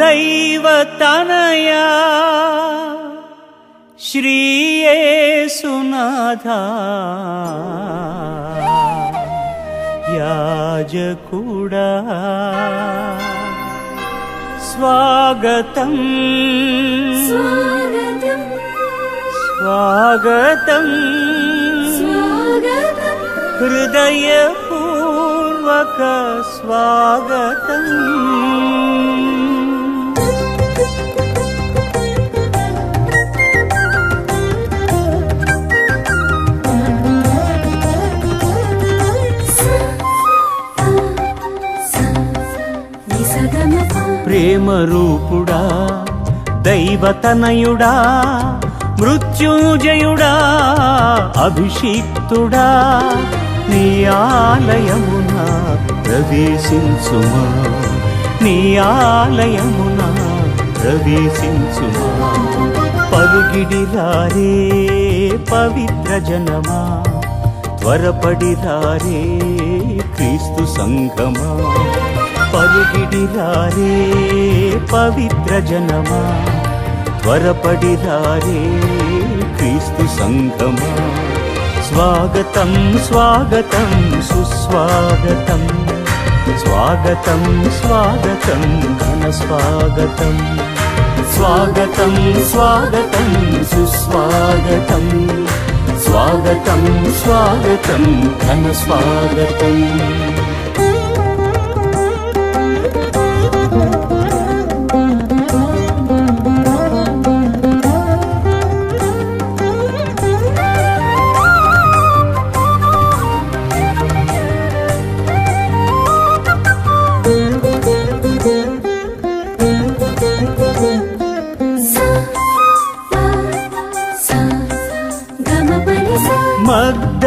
दैवतनया। श्रिये सुनधा स्वागतम्। स्वागतं हृदयपूर्वकस्वागतम् రూపుడా దైవతనయుడా మృత్యుంజయుడా అభిషిక్తుడా నీ ఆలయమున ప్రవేశించుమా నీ ఆలయమున ప్రవేశించుమా. పరుగిడిరారే పవిత్ర జనమా త్వరపడిరారే క్రీస్తు సంఘమా పరుగిడిరారే పవిత్ర జనమా? త్వరపడిరారే క్రీస్తు సంఘమా? స్వాగతం స్వాగతం సుస్వాగతం. స్వాగతం స్వాగతం ఘన స్వాగతం. స్వాగతం స్వాగతం సుస్వాగతం. స్వాగతం స్వాగతం ఘన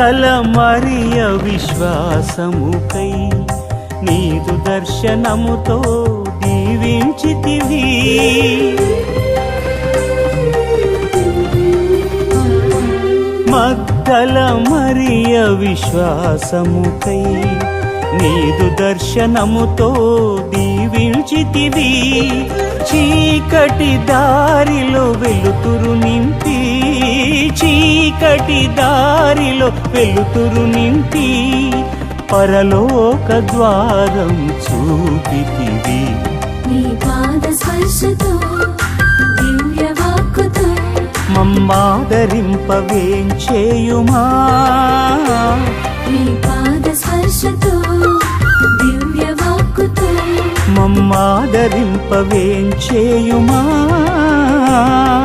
స్వాగతం విశ్వాసముకై నీదు దర్శనముతో దీవించితివి. మగ్దల మరియ విశ్వాసముకై నీదు దర్శనముతో దీవించితివి. చీకటి దారిలో వెలుతురు నింపి చీకటి దారిలో వెలుతురు నింపి పరలోక ద్వారం చూపితివి. నీ పాద స్పర్శతో దివ్య వాక్కుతో మమ్మాదరింపవేంచేయుమా నీ పాద స్పర్శతో దివ్య వాక్కుతో మమ్మాదరింపవేంచేయుమా నిని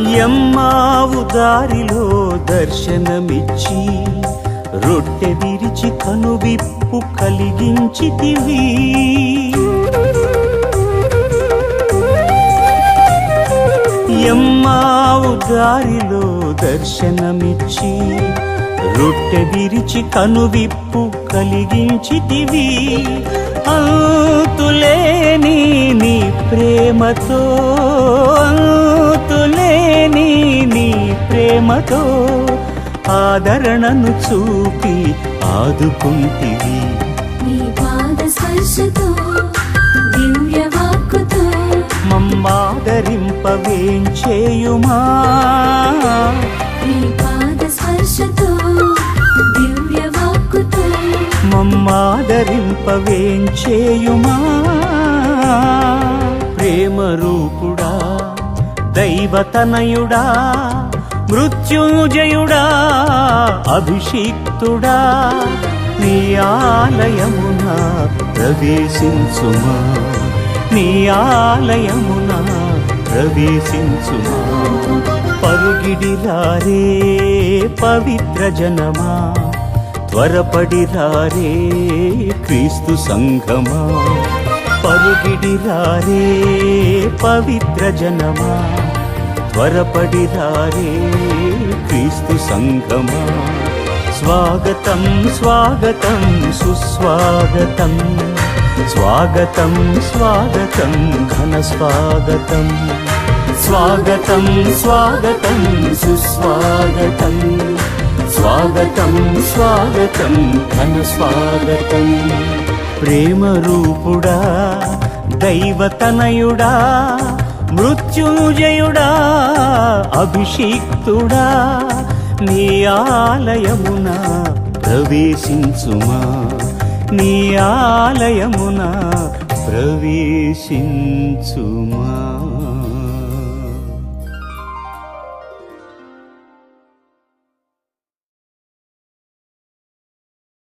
ఎమ్మావు దారిలో దర్శనమిచ్చి రొట్టె విరిచి కనువిప్పు కలిగించితివి. ఎమ్మావు దారిలో దర్శనమిచ్చి రొట్టె విరిచి కనువిప్పు కలిగించితివి. అంతులేని నీ ప్రేమతో ప్రేమతో ఆదరణను చూపి ఆదుకుంటివి. నీ పాద స్పర్శతో దివ్య వాక్కుతో మమ్మాదరింపవేంచేయుమా నీ పాద స్పర్శతో దివ్య వాక్కుతో మమ్మాదరింపవేంచేయుమా ప్రేమ రూపుడా దైవతనయుడా మృత్యుంజయుడా అభిషిక్తుడా నీ ఆలయమున ప్రవేశించుమా. నీ ఆలయమున ప్రవేశించుమా. పరుగిడిరారే పవిత్ర జనమా. త్వరపడిరారే క్రీస్తు సంఘమా. పరుగిడిరారే పవిత్ర జనమా. త్వరపడిరారే క్రీస్తు సంగమా? స్వాగతం స్వాగతం సుస్వాగతం. స్వాగతం స్వాగతం ఘన స్వాగతం. స్వాగతం స్వాగతం సుస్వాగతం. స్వాగతం స్వాగతం ఘన స్వాగతం. ప్రేమ రూపుడా దైవతనయుడా మృత్యుంజయుడా అభిషిక్తుడా నీ ఆలయమున ప్రవేశించుమా. నీ ఆలయమున ప్రవేశించుమా.